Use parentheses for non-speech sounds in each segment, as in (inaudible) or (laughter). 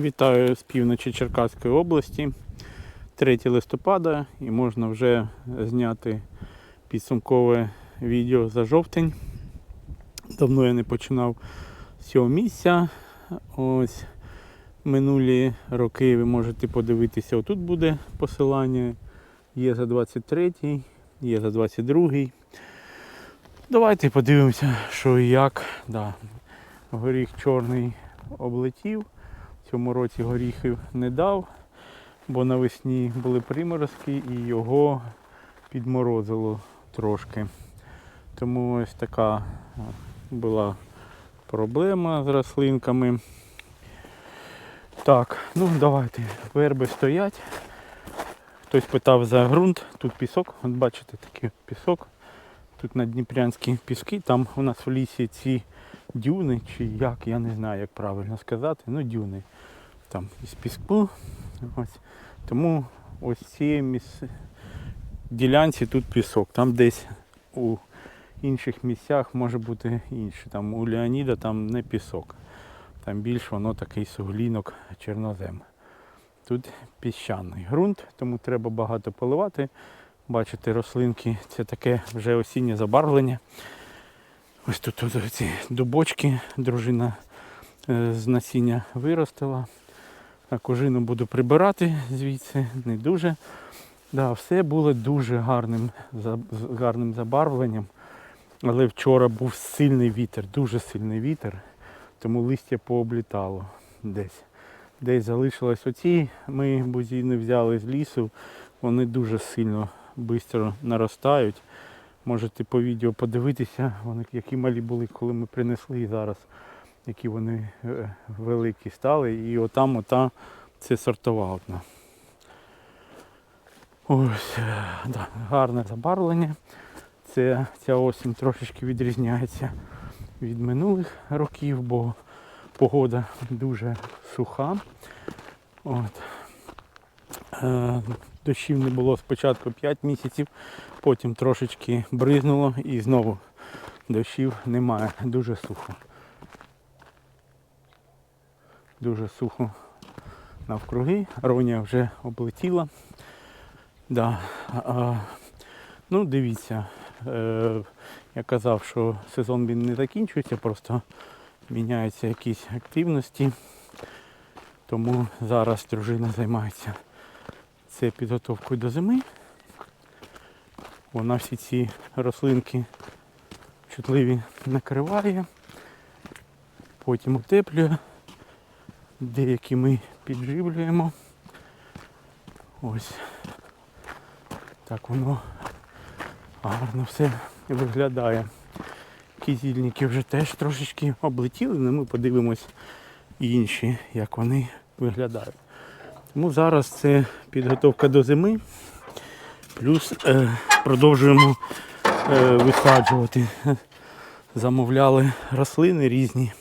Вітаю з півночі Черкаської області. 3 листопада і можна вже зняти підсумкове відео за жовтень. Давно я не починав з цього місця. Ось минулі роки ви можете подивитися, отут буде посилання. Є за 23, є за 22. Давайте подивимося, що і як. Да. Горіх чорний облетів. Цьому році горіхів не дав, бо навесні були приморозки і його підморозило трошки. Тому ось така була проблема з рослинками. Так, ну давайте. Верби стоять. Хтось питав за ґрунт, тут пісок, от бачите такий пісок. Тут на Дніпрянські піски, там у нас в лісі ці дюни, чи як, я не знаю, як правильно сказати, ну дюни. Там із піску. Ось. Тому ось цієї міс... ділянці тут пісок. Там десь у інших місцях може бути інше. Там у Леоніда там не пісок. Там більш воно такий суглінок чорнозем. Тут піщаний ґрунт, тому треба багато поливати. Бачите, рослинки це таке вже осіннє забарвлення. Ось тут ось ці дубочки, дружина е, з насіння виростила. Так, ожину буду прибирати звідси, не дуже. Да, все було дуже гарним, гарним забарвленням. Але вчора був сильний вітер, дуже сильний вітер, тому листя пооблітало десь. Десь залишилось оці, ми бузіни взяли з лісу, вони дуже сильно швидко наростають. Можете по відео подивитися, вони які малі були, коли ми принесли і зараз, які вони е, великі стали. І отам, ота це сортова одна. Ось, е, да, гарне забарвлення. Це, ця осінь трошечки відрізняється від минулих років, бо погода дуже суха. От. Е, дощів не було спочатку 5 місяців, потім трошечки бризнуло і знову дощів немає. Дуже сухо. Дуже сухо навкруги. Ронія вже облетіла. Да. А, ну, дивіться, е, я казав, що сезон він не закінчується, просто міняються якісь активності. Тому зараз дружина займається це підготовкою до зими. Вона всі ці рослинки чутливі накриває, потім утеплює, деякі ми підживлюємо. Ось так воно гарно все виглядає. Кізільники вже теж трошечки облетіли, але ми подивимось інші, як вони виглядають. Тому зараз це підготовка до зими. Плюс е, продовжуємо е, висаджувати. Замовляли рослини різні.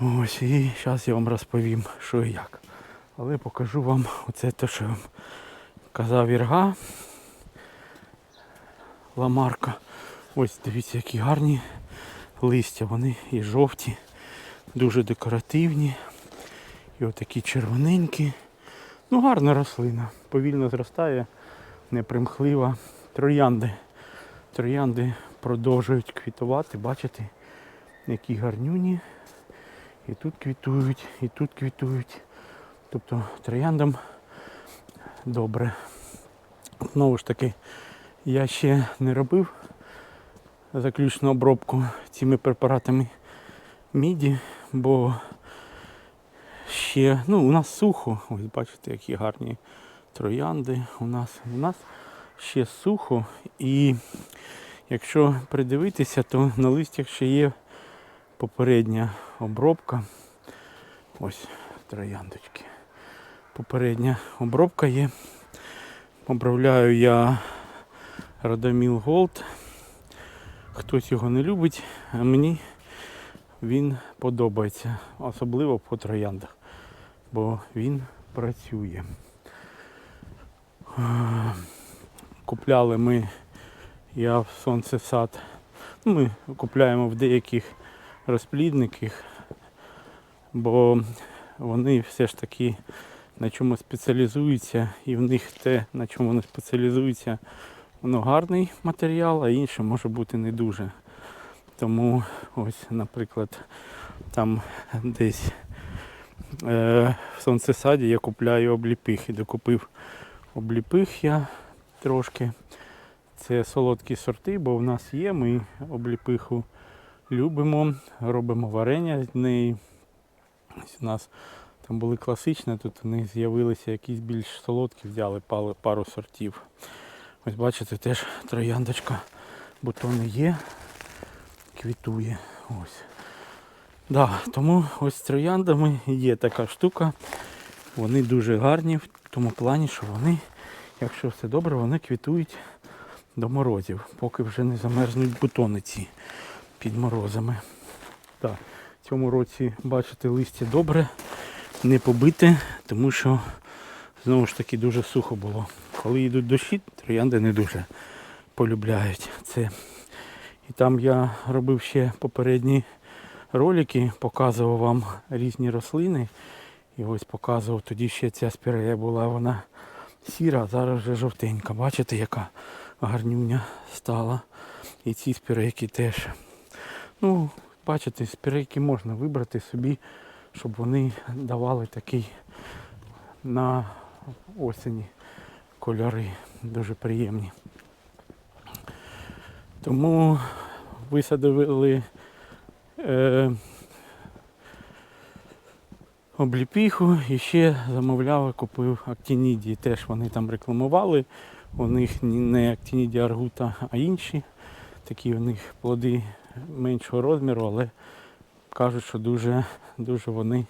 Ось і зараз я вам розповім, що і як. Але покажу вам оце те, що вам казав Ірга. Ламарка. Ось дивіться, які гарні листя. Вони і жовті, дуже декоративні. І отакі червоненькі. Ну, гарна рослина. Повільно зростає, непримхлива. Троянди. Троянди продовжують квітувати, бачите, які гарнюні. І тут квітують, і тут квітують. Тобто трояндам добре. Знову ж таки, я ще не робив заключну обробку цими препаратами міді, бо ще, ну, у нас сухо, ось бачите, які гарні троянди у нас. У нас ще сухо і якщо придивитися, то на листях ще є попередня обробка. Ось трояндочки. Попередня обробка є. Обробляю я Радоміл Голд. Хтось його не любить, а мені він подобається, особливо по трояндах, бо він працює. Е, Купляли ми, я в сонцесад. Ну, ми купляємо в деяких розплідниках, бо вони все ж таки на чому спеціалізуються, і в них те, на чому вони спеціалізуються, воно гарний матеріал, а інше може бути не дуже. Тому ось, наприклад, там десь в сонцесаді я купляю обліпихи. Докупив обліпих я трошки. Це солодкі сорти, бо в нас є, ми обліпиху любимо, робимо варення з неї. У нас там були класичні, тут у них з'явилися якісь більш солодкі, взяли пару сортів. Ось бачите, теж трояндочка, бутони є, квітує. Ось. Да, тому ось з трояндами є така штука. Вони дуже гарні в тому плані, що вони, якщо все добре, вони квітують до морозів, поки вже не замерзнуть бутони ці під морозами. Так, в цьому році, бачите, листя добре, не побите, тому що знову ж таки дуже сухо було. Коли йдуть дощі, троянди не дуже полюбляють це. І там я робив ще попередні ролики, показував вам різні рослини. І ось показував, тоді ще ця спірея була, вона сіра, а зараз вже жовтенька. Бачите, яка гарнюня стала. І ці спірейки теж. Ну, бачите, спірейки можна вибрати собі, щоб вони давали такий на осені кольори дуже приємні. Тому висадили е, обліпіху і ще замовляв, купив актінідії. Теж вони там рекламували. У них не актінідія аргута, а інші. Такі у них плоди меншого розміру, але кажуть, що дуже, дуже вони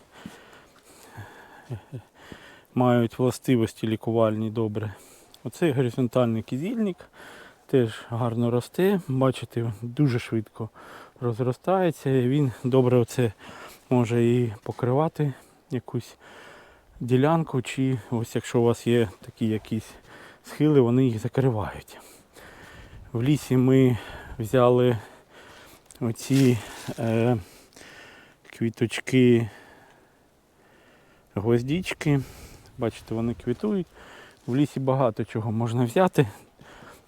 мають властивості лікувальні добре. Оцей горизонтальний кізільник теж гарно росте. Бачите, дуже швидко розростається. І він добре оце може і покривати якусь ділянку, чи ось якщо у вас є такі якісь схили, вони їх закривають. В лісі ми взяли оці е, квіточки гвоздічки. Бачите, вони квітують. В лісі багато чого можна взяти.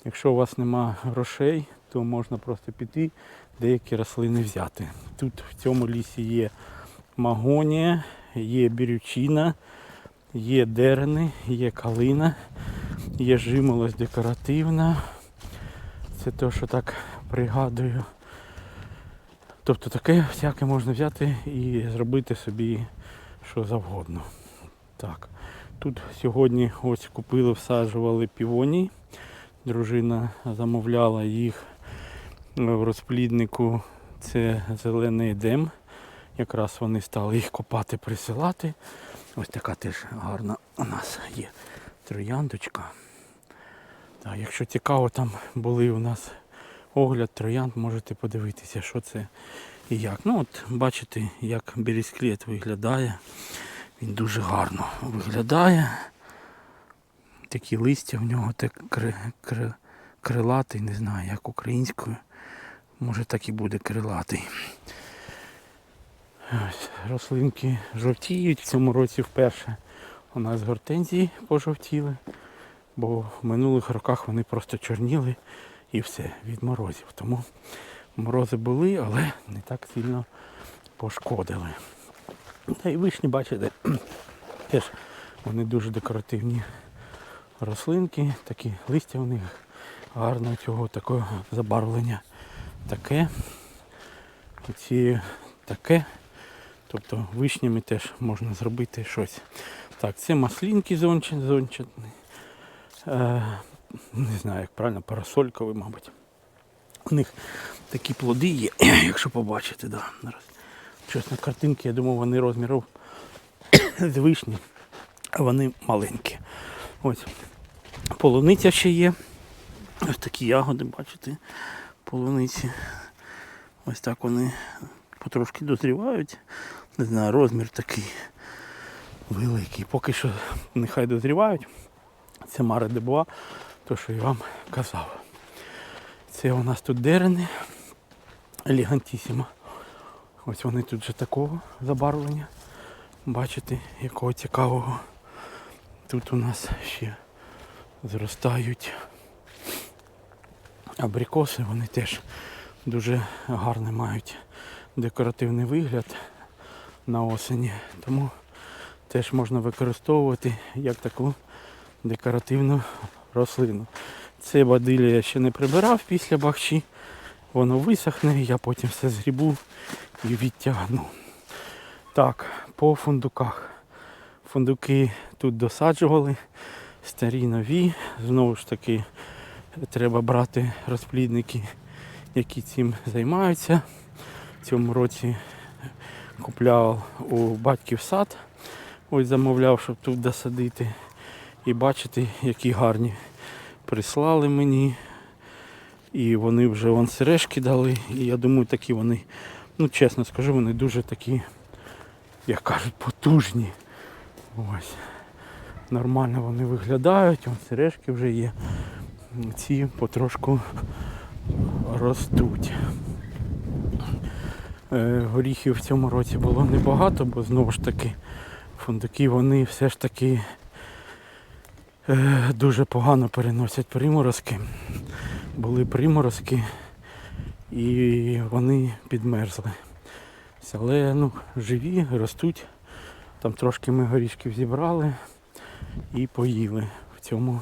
Якщо у вас нема грошей, то можна просто піти, деякі рослини взяти. Тут в цьому лісі є магонія, є бірючина, є дерени, є калина, є жимолость декоративна. Це те, що так пригадую. Тобто таке всяке можна взяти і зробити собі що завгодно. Так. Тут сьогодні ось купили, всаджували півоній. Дружина замовляла їх в розпліднику. Це зелений едем. Якраз вони стали їх копати, присилати. Ось така теж гарна у нас є трояндочка. Так, якщо цікаво, там були у нас огляд троянд, можете подивитися, що це і як. Ну от бачите, як бересклет виглядає. Він дуже гарно виглядає. Такі листя в нього так кри, кри, крилатий, не знаю, як українською. Може так і буде крилатий. Ось, рослинки жовтіють. В цьому році вперше у нас гортензії пожовтіли, бо в минулих роках вони просто чорніли і все від морозів. Тому морози були, але не так сильно пошкодили. Та й вишні, бачите, (clears throat) теж вони дуже декоративні рослинки, такі листя у них гарного цього такого забарвлення таке. Оці таке. Тобто вишнями теж можна зробити щось. Так, це маслінки зончат, зончатні. Е, не знаю, як правильно, парасолькові, мабуть. У них такі плоди є, (clears throat) якщо побачите, да. Щось на картинці, я думав, вони розмірів (clears throat) з вишні, а вони маленькі. Ось. Полуниця ще є. Ось такі ягоди, бачите, полуниці. Ось так вони потрошки дозрівають. Не знаю, розмір такий великий. Поки що нехай дозрівають. Це Маре Дебуа, то що я вам казав. Це у нас тут дерени. Елегантісімо. Ось вони тут вже такого забарвлення. Бачите, якого цікавого. Тут у нас ще зростають абрикоси, вони теж дуже гарно мають декоративний вигляд на осені. Тому теж можна використовувати як таку декоративну рослину. Це бадилля я ще не прибирав після бахчі. Воно висохне, я потім все згрібу і відтягну. Так, по фундуках. Фундуки тут досаджували, старі нові. Знову ж таки, треба брати розплідники, які цим займаються. В цьому році купляв у батьків сад. Ось замовляв, щоб тут досадити. І бачите, які гарні прислали мені. І вони вже вон сережки дали. І я думаю, такі вони, ну чесно скажу, вони дуже такі, як кажуть, потужні. Ось. Нормально вони виглядають, вон сережки вже є. Ці потрошку ростуть. Е, Горіхів в цьому році було небагато, бо знову ж таки фундуки вони все ж таки е, дуже погано переносять приморозки. Були приморозки і вони підмерзли. Але ну, живі, ростуть. Там трошки ми горішків зібрали і поїли в цьому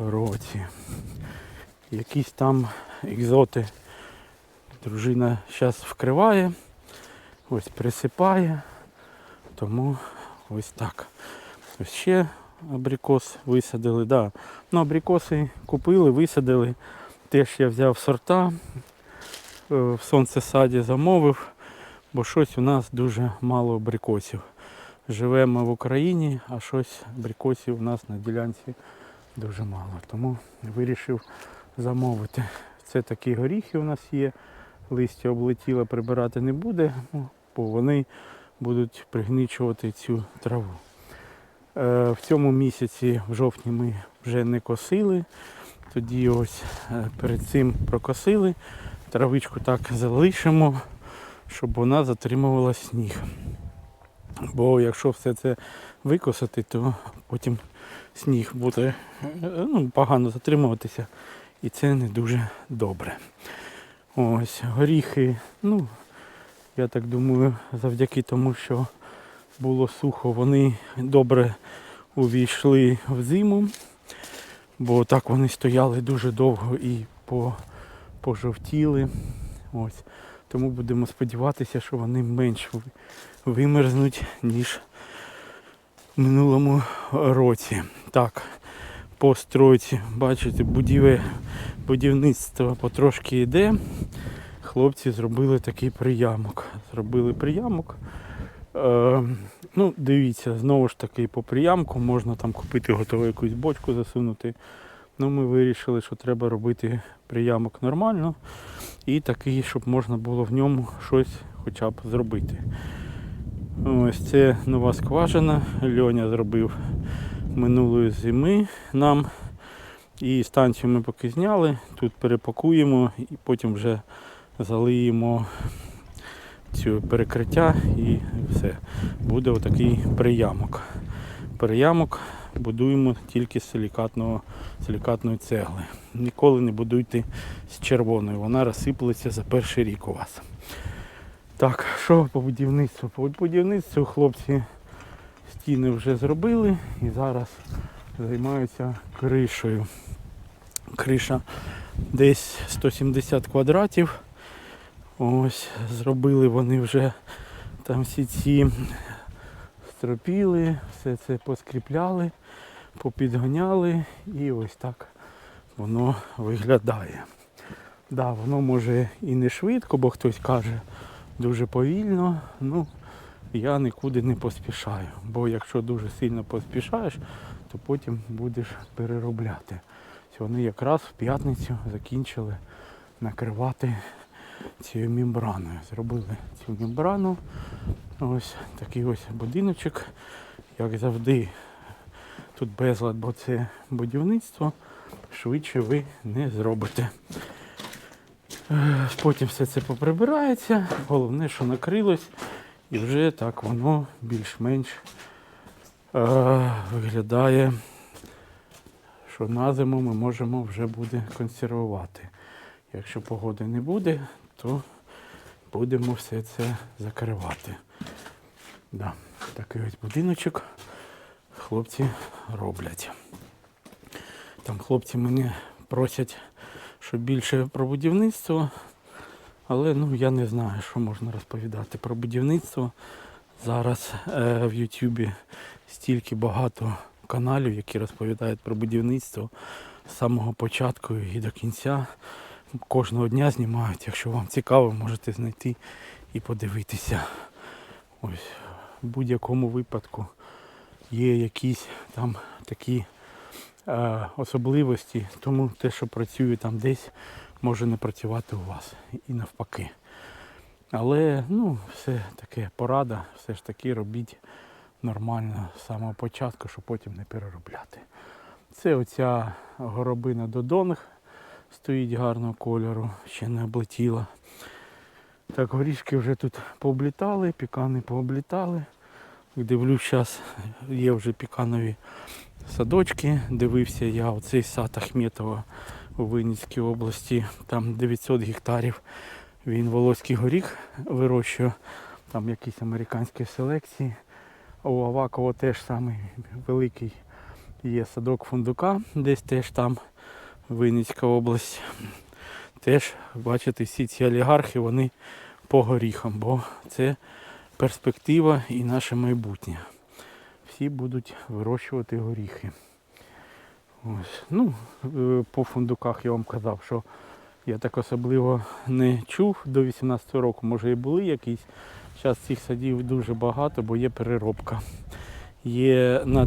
році. Якісь там екзоти дружина зараз вкриває, ось присипає, тому ось так. Ось ще абрикос висадили. Да. Ну, абрикоси купили, висадили. Теж я взяв сорта, е, в сонцесаді замовив, бо щось у нас дуже мало абрикосів. Живемо в Україні, а щось абрикосів у нас на ділянці дуже мало. Тому вирішив замовити. Це такі горіхи у нас є. Листя облетіло, прибирати не буде, ну, бо вони будуть пригнічувати цю траву. Е, В цьому місяці, в жовтні, ми вже не косили. Тоді ось е, перед цим прокосили. Травичку так залишимо, щоб вона затримувала сніг. Бо якщо все це викосити, то потім сніг буде е, ну, погано затримуватися і це не дуже добре. Ось, горіхи, ну, я так думаю, завдяки тому, що було сухо, вони добре увійшли в зиму, бо так вони стояли дуже довго і по, пожовтіли. Ось. Тому будемо сподіватися, що вони менш вимерзнуть, ніж в минулому році. Так, по стройці, бачите, будіве, будівництво потрошки йде. Хлопці зробили такий приямок. Зробили приямок. Е, ну, дивіться, знову ж таки, по приямку можна там купити готову якусь бочку засунути. Ну, ми вирішили, що треба робити приямок нормально і такий, щоб можна було в ньому щось хоча б зробити. Ось це нова скважина. Льоня зробив минулої зими нам. І станцію ми поки зняли, тут перепакуємо і потім вже залиємо цю перекриття і все. Буде отакий приямок. Приямок будуємо тільки з силікатного, силікатної цегли. Ніколи не будуйте з червоної, вона розсиплеться за перший рік у вас. Так, що по будівництву? По будівництву хлопці стіни вже зробили і зараз займаються кришею. Криша десь 170 квадратів. Ось зробили вони вже там всі ці стропіли, все це поскріпляли, попідганяли і ось так воно виглядає. Да, воно може і не швидко, бо хтось каже дуже повільно. Ну, я нікуди не поспішаю. Бо якщо дуже сильно поспішаєш, то потім будеш переробляти. Вони якраз в п'ятницю закінчили накривати цією мембраною. Зробили цю мембрану. Ось такий ось будиночок. Як завжди, тут безлад, бо це будівництво. Швидше ви не зробите. Е, Потім все це поприбирається. Головне, що накрилось І вже так воно більш-менш е, виглядає, що на зиму ми можемо вже буде консервувати. Якщо погоди не буде, то будемо все це закривати. Да, такий ось будиночок хлопці роблять. Там хлопці мене просять, щоб більше про будівництво, але ну, я не знаю, що можна розповідати про будівництво. Зараз е, в Ютубі стільки багато каналів, які розповідають про будівництво з самого початку і до кінця. Кожного дня знімають. Якщо вам цікаво, можете знайти і подивитися. Ось в будь-якому випадку є якісь там такі е, особливості, тому те, що працює там десь, може не працювати у вас і навпаки. Але ну, все таке порада, все ж таки робіть нормально з самого початку, щоб потім не переробляти. Це оця горобина Додонг стоїть гарного кольору, ще не облетіла. Так, горішки вже тут пооблітали, пікани пооблітали. Дивлюсь, зараз є вже піканові садочки. Дивився я оцей сад Ахметова у Винницькій області, там 900 гектарів. Він волоський горіх вирощує, там якісь американські селекції. У Авакова теж самий великий є садок фундука, десь теж там Винницька область. Теж, бачите, всі ці олігархи, вони по горіхам, бо це перспектива і наше майбутнє. Всі будуть вирощувати горіхи. Ось. Ну, е, по фундуках я вам казав, що я так особливо не чув до 18 року, може і були якісь. Зараз цих садів дуже багато, бо є переробка. Є на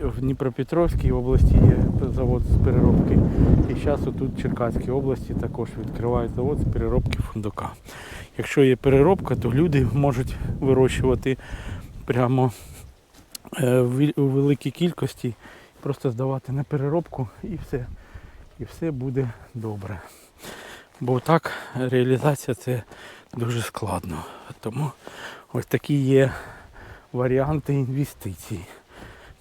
в Дніпропетровській області є завод з переробки. І зараз тут в Черкаській області також відкривають завод з переробки фундука. Якщо є переробка, то люди можуть вирощувати прямо е, в великій кількості, просто здавати на переробку і все. І все буде добре. Бо так реалізація це дуже складно. Тому ось такі є варіанти інвестицій.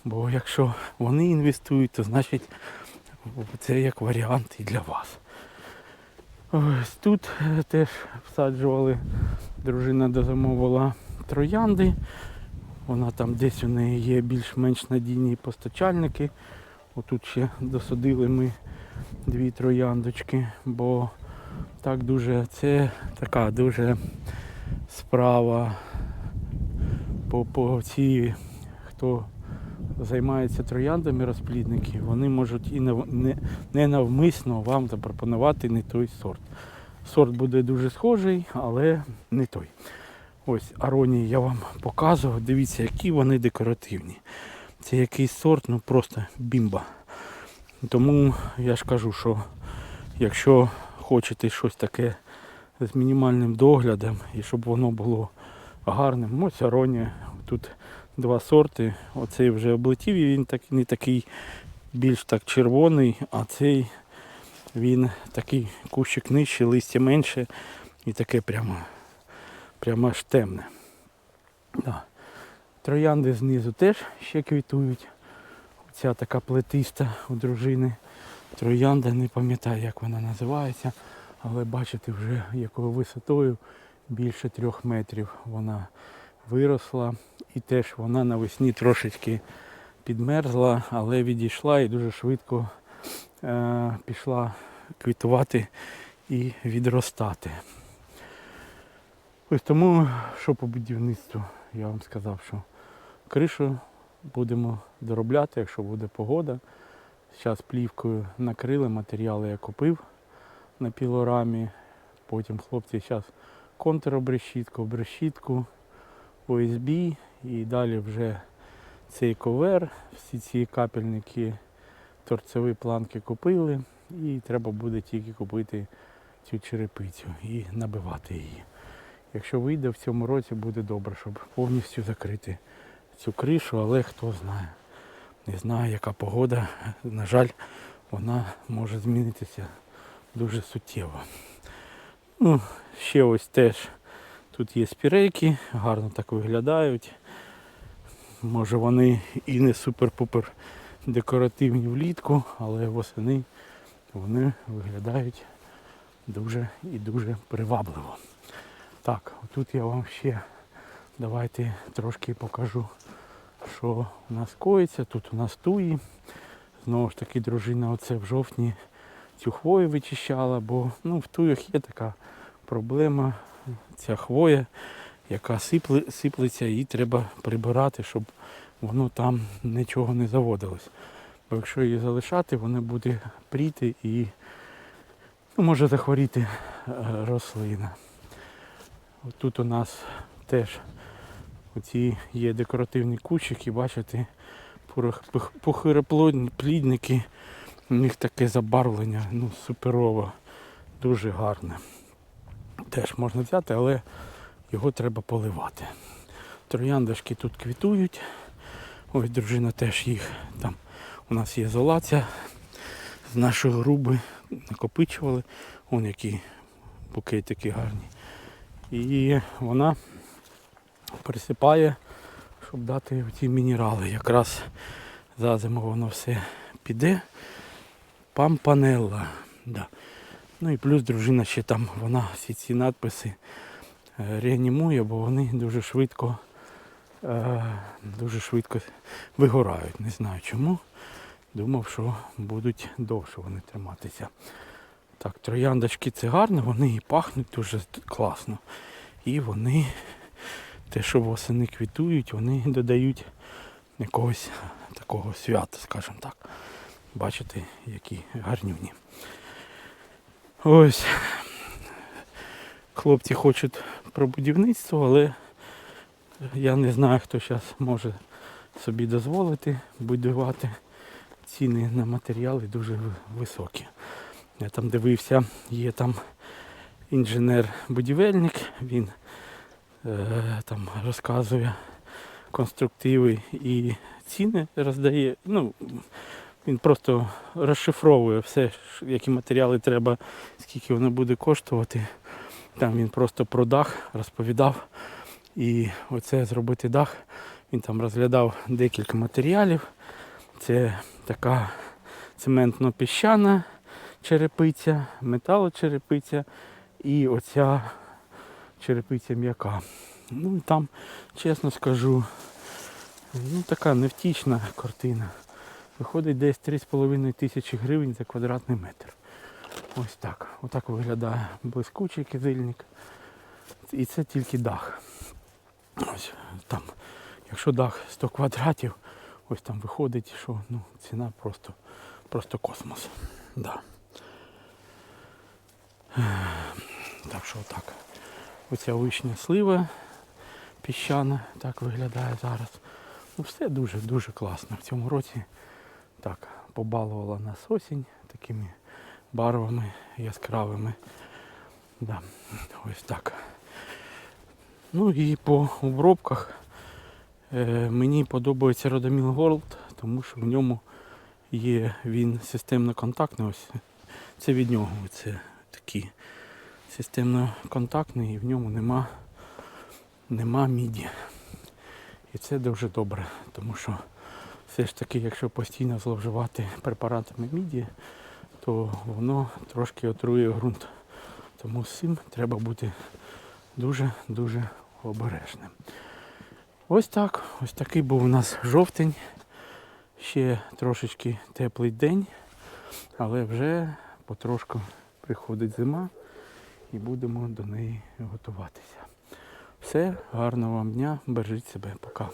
Бо якщо вони інвестують, то значить це як варіант і для вас. Ось тут е, теж всаджували, дружина дозамовила троянди. Вона там десь у неї є більш-менш надійні постачальники. Отут ще досадили ми дві трояндочки, бо так дуже це така дуже справа по, по цій, хто займається трояндами розплідники, вони можуть і не, не навмисно вам запропонувати не той сорт. Сорт буде дуже схожий, але не той. Ось аронії я вам показував. Дивіться, які вони декоративні. Це якийсь сорт, ну просто бімба. Тому я ж кажу, що якщо хочете щось таке з мінімальним доглядом і щоб воно було гарним, ось аронія. Тут два сорти. Оцей вже облетів і він так, не такий більш так червоний, а цей він такий кущик нижче, листя менше і таке прямо, прямо аж темне. Да. Троянди знизу теж ще квітують. Ця така плетиста у дружини. Троянда, не пам'ятаю, як вона називається, але бачите вже якою висотою більше трьох метрів вона виросла. І теж вона навесні трошечки підмерзла, але відійшла і дуже швидко е, пішла квітувати і відростати. Ось тому, що по будівництву, я вам сказав, що кришу будемо доробляти, якщо буде погода. Зараз плівкою накрили матеріали, я купив на пілорамі. Потім хлопці зараз контробрешітку, брешітку, ОСБ і далі вже цей ковер, всі ці капельники, торцеві планки купили і треба буде тільки купити цю черепицю і набивати її. Якщо вийде в цьому році, буде добре, щоб повністю закрити цю кришу, але хто знає. Не знаю, яка погода. На жаль, вона може змінитися дуже суттєво. Ну, ще ось теж Тут є спірейки, гарно так виглядають. Може вони і не супер-пупер декоративні влітку, але восени вони виглядають дуже і дуже привабливо. Так, тут я вам ще давайте трошки покажу, що у нас коїться. Тут у нас туї. Знову ж таки, дружина оце в жовтні цю хвою вичищала, бо ну, в туях є така проблема, ця хвоя, яка сипле, сиплеться, її треба прибирати, щоб воно там нічого не заводилось. Бо якщо її залишати, вона буде пріти і ну, може захворіти е, рослина. Тут у нас теж оці є декоративні кущики, бачите, похироплідники, у них таке забарвлення, ну, суперово, дуже гарне. Теж можна взяти, але його треба поливати. Трояндочки тут квітують. Ось дружина теж їх там. У нас є золаця з нашої груби накопичували. Вон які букетики гарні. І вона присипає, щоб дати ці мінерали. Якраз за зиму воно все піде. Пампанелла. Да. Ну і плюс дружина ще там, вона всі ці надписи е, реанімує, бо вони дуже швидко, е, дуже швидко вигорають. Не знаю чому. Думав, що будуть довше вони триматися. Так, трояндочки це гарно, вони і пахнуть дуже класно. І вони, те, що восени квітують, вони додають якогось такого свята, скажімо так. Бачите, які гарнюні. Ось. Хлопці хочуть про будівництво, але я не знаю, хто зараз може собі дозволити будувати. Ціни на матеріали дуже високі. Я там дивився, є там інженер-будівельник, він е, там розказує конструктиви і ціни роздає. Ну, він просто розшифровує все, які матеріали треба, скільки воно буде коштувати. Там він просто про дах розповідав. І оце зробити дах. Він там розглядав декілька матеріалів. Це така цементно-піщана черепиця, металочерепиця і оця черепиця м'яка. Ну і там, чесно скажу, ну така невтішна картина. Виходить десь 3,5 тисячі гривень за квадратний метр. Ось так. Отак виглядає блискучий кизильник. І це тільки дах. Ось там. Якщо дах 100 квадратів, ось там виходить, що ну, ціна просто, просто космос. Да. Так що отак. Оця вишня слива піщана, так виглядає зараз. Ну все дуже-дуже класно. В цьому році так побалувала нас осінь такими барвами яскравими. Да, ось так. Ну і по обробках е, мені подобається Rodamil World, тому що в ньому є він системно-контактний. Ось це від нього. Це такий системно-контактний і в ньому нема, нема міді. І це дуже добре, тому що все ж таки, якщо постійно зловживати препаратами міді, то воно трошки отрує ґрунт. Тому з цим треба бути дуже-дуже обережним. Ось так. Ось такий був у нас жовтень. Ще трошечки теплий день, але вже потрошку приходить зима і будемо до неї готуватися. Все, гарного вам дня, бережіть себе, пока.